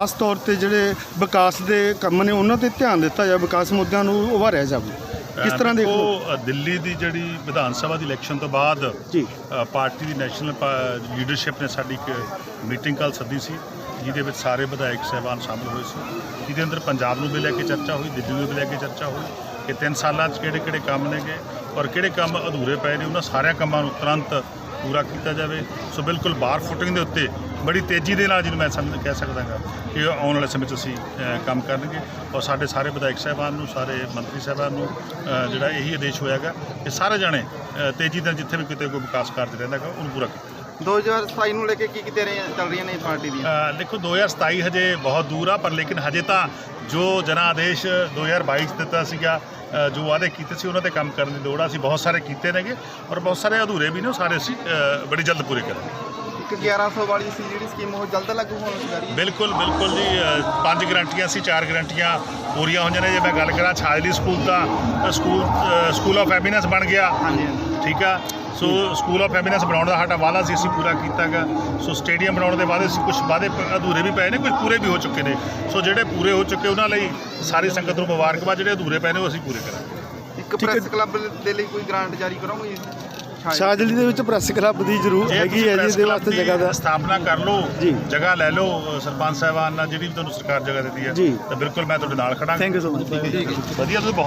ਖਾਸ ਤੌਰ ਤੇ ਜਿਹੜੇ ਵਿਕਾਸ ਦੇ ਕੰਮ ਨੇ ਉਹਨਾਂ ਤੇ ਧਿਆਨ ਦਿੱਤਾ ਜਾਵੇ ਵਿਕਾਸ ਮੁੱਦਿਆਂ ਨੂੰ ਉਭਾਰਿਆ ਜਾਵੇ। ਕਿਸ ਤਰ੍ਹਾਂ ਦੇਖੋ? ਅ, ਦਿੱਲੀ ਦੀ ਜਿਹੜੀ ਵਿਧਾਨ ਸਭਾ ਦੀ ਇਲੈਕਸ਼ਨ ਤੋਂ ਬਾਅਦ ਜੀ। ਪਾਰਟੀ ਦੀ ਨੈਸ਼ਨਲ ਲੀਡਰਸ਼ਿਪ ਨੇ ਸਾਡੀ ਇੱਕ ਮੀਟਿੰਗ ਕੱਲ ਸੱਦੀ ਸੀ ਜਿਹਦੇ ਵਿੱਚ ਸਾਰੇ ਵਿਧਾਇਕ ਸਹਿਬਾਨ ਸ਼ਾਮਲ ਹੋਏ ਸੀ। ਜਿਹਦੇ ਅੰਦਰ ਪੰਜਾਬ ਨੂੰ ਵੀ ਲੈ ਕੇ ਚਰਚਾ ਹੋਈ ਦਿੱਲੀ ਨੂੰ ਵੀ ਲੈ ਕੇ ਚਰਚਾ ਹੋਈ ਕਿ ਤਿੰਨ ਸਾਲਾਂ 'ਚ ਕਿਹੜੇ ਕਿਹੜੇ ਕੰਮ ਨੇਗੇ ਔਰ ਕਿਹੜੇ ਕੰਮ ਅਧੂਰੇ ਪਏ ਨੇ ਉਹਨਾਂ ਸਾਰਿਆਂ ਕੰਮਾਂ ਨੂੰ ਤੁਰੰਤ ਪੂਰਾ ਕੀਤਾ ਜਾਵੇ। ਸੋ ਬਿਲਕੁਲ ਬਾਰ ਫੁੱਟਿੰਗ ਦੇ ਉੱਤੇ ਬੜੀ ਤੇਜ਼ੀ ਦੇ ਨਾਲ ਜਿਹਨੂੰ ਮੈਂ ਸਮਝ ਕਹਿ ਸਕਦਾ ਹਾਂ ਕਿ ਆਉਣ ਵਾਲੇ ਸਮੇਂ 'ਚ ਅਸੀਂ ਕੰਮ ਕਰਨਗੇ। ਔਰ ਸਾਡੇ ਸਾਰੇ ਵਿਧਾਇਕ ਸਾਹਿਬਾਨ ਨੂੰ ਸਾਰੇ ਮੰਤਰੀ ਸਾਹਿਬਾਨ ਨੂੰ ਜਿਹੜਾ ਇਹੀ ਆਦੇਸ਼ ਹੋਇਆਗਾ ਕਿ ਸਾਰੇ ਜਾਣੇ ਤੇਜ਼ੀ ਨਾਲ ਜਿੱਥੇ ਵੀ ਕਿਤੇ ਕੋਈ ਵਿਕਾਸ ਕਾਰਜ ਰਹਿੰਦਾ ਗਾ ਉਹਨੂੰ ਪੂਰਾ ਕੀਤਾ 2027 ਨੂੰ ਲੈ ਕੇ ਕੀ ਕੀ ਤਿਆਰੀਆਂ ਚੱਲ ਰਹੀਆਂ ਨੇ ਪਾਰਟੀ ਦੀਆਂ? ਦੇਖੋ 2027 ਹਜੇ ਬਹੁਤ ਦੂਰ ਆ ਪਰ ਲੇਕਿਨ ਹਜੇ ਤਾਂ ਜੋ ਜਨਾ ਆਦੇਸ਼ 2022 'ਚ ਦਿੱਤਾ ਸੀਗਾ ਜੋ ਵਾਅਦੇ ਕੀਤੇ ਸੀ ਉਹਨਾਂ ਤੇ ਕੰਮ ਕਰਨ ਦੀ ਲੋੜ ਆ। ਅਸੀਂ ਬਹੁਤ ਸਾਰੇ ਕੀਤੇ ਨੇਗੇ ਔਰ ਬਹੁਤ ਸਾਰੇ ਅਧੂਰੇ ਵੀ ਨੇ ਉਹ ਸਾਰੇ ਅਸੀਂ ਬੜੀ ਜਲਦ ਪੂਰੇ ਕਰਾਂਗੇ। 1100 ਵਾਲੀ ਸੀ ਜਿਹੜੀ ਸਕੀਮ ਉਹ ਜਲਦ ਲਾਗੂ ਹੋਣ ਜਾ ਰਹੀ ਹੈ। ਬਿਲਕੁਲ ਬਿਲਕੁਲ ਜੀ। ਅ, ਪੰਜ ਗਰੰਟੀਆਂ ਸੀ ਚਾਰ ਗਰੰਟੀਆਂ ਪੂਰੀਆਂ ਹੋਈਆਂ ਨੇ। ਜੇ ਮੈਂ ਗੱਲ ਕਰਾਂ ਛਾਜਲੀ ਸਕੂਲ ਦਾ ਤਾਂ ਸਕੂਲ ਅ, ਸਕੂਲ ਆਫ ਹੈਪੀਨੈਸ ਬਣ ਗਿਆ। ਹਾਂਜੀ ਹਾਂਜੀ। ਠੀਕ ਆ? ਸੋ ਸਕੂਲ ਆਫ ਹੈਪੀਨੈਸ ਬਣਾਉਣ ਦਾ ਸਾਡਾ ਵਾਅਦਾ ਸੀ ਅਸੀਂ ਪੂਰਾ ਕੀਤਾਗਾ। ਸੋ ਸਟੇਡੀਅਮ ਬਣਾਉਣ ਦੇ ਵਾਅਦੇ ਸੀ ਕੁਝ ਵਾਅਦੇ ਪ- ਅਧੂਰੇ ਵੀ ਪਏ ਨੇ ਕੁਝ ਪੂਰੇ ਵੀ ਹੋ ਚੁੱਕੇ ਨੇ। ਸੋ ਜਿਹੜੇ ਪੂਰੇ ਹੋ ਚੁੱਕੇ ਉਹਨਾਂ ਲਈ ਸਾਰੀ ਸੰਗਤ ਨੂੰ ਮੁਬਾਰਕਬਾਦ ਜਿਹੜੇ ਅਧੂਰੇ ਪਏ ਨੇ ਉਹ ਅਸੀਂ ਪੂਰੇ ਕਰਾਂਗੇ। ਇੱਕ ਪ੍ਰੈਸ ਕਲੱਬ ਦੇ ਲਈ ਕੋਈ ਗ੍ਰਾਂਟ ਜਾਰੀ ਕਰੋਗੇ ਸ਼ਾਜਲੀ ਦੇ ਵਿੱਚ ਪ੍ਰੈਸ ਕਲੱਬ ਦੀ ਜ਼ਰੂਰ ਜੇ ਹੈਗੀ ਤੁਸੀਂ ਹੈ ਜੀ ਪ੍ਰੈਸ ਇਹਦੇ ਕਲੱਬ ਵਾਸਤੇ ਦੀ ਜਗ੍ਹਾ ਦਾ। ਸਥਾਪਨਾ ਕਰ ਲਓ ਜੀ। ਜਗ੍ਹਾ ਲੈ ਲਓ ਅ, ਸਰਪੰਚ ਸਾਹਿਬਾਨ ਨਾਲ ਜਿਹੜੀ ਵੀ ਤੁਹਾਨੂੰ ਸਰਕਾਰ ਜਗ੍ਹਾ ਦਿੱਤੀ ਹੈ ਜੀ। ਤਾਂ ਬਿਲਕੁਲ ਮੈਂ ਤੁਹਾਡੇ ਨਾਲ ਖੜਾ ਥੈਂਕ ਯੂ ਸੋ ਮਚ ਵਧੀਆ ਤੁਸੀਂ ਬਹੁਤ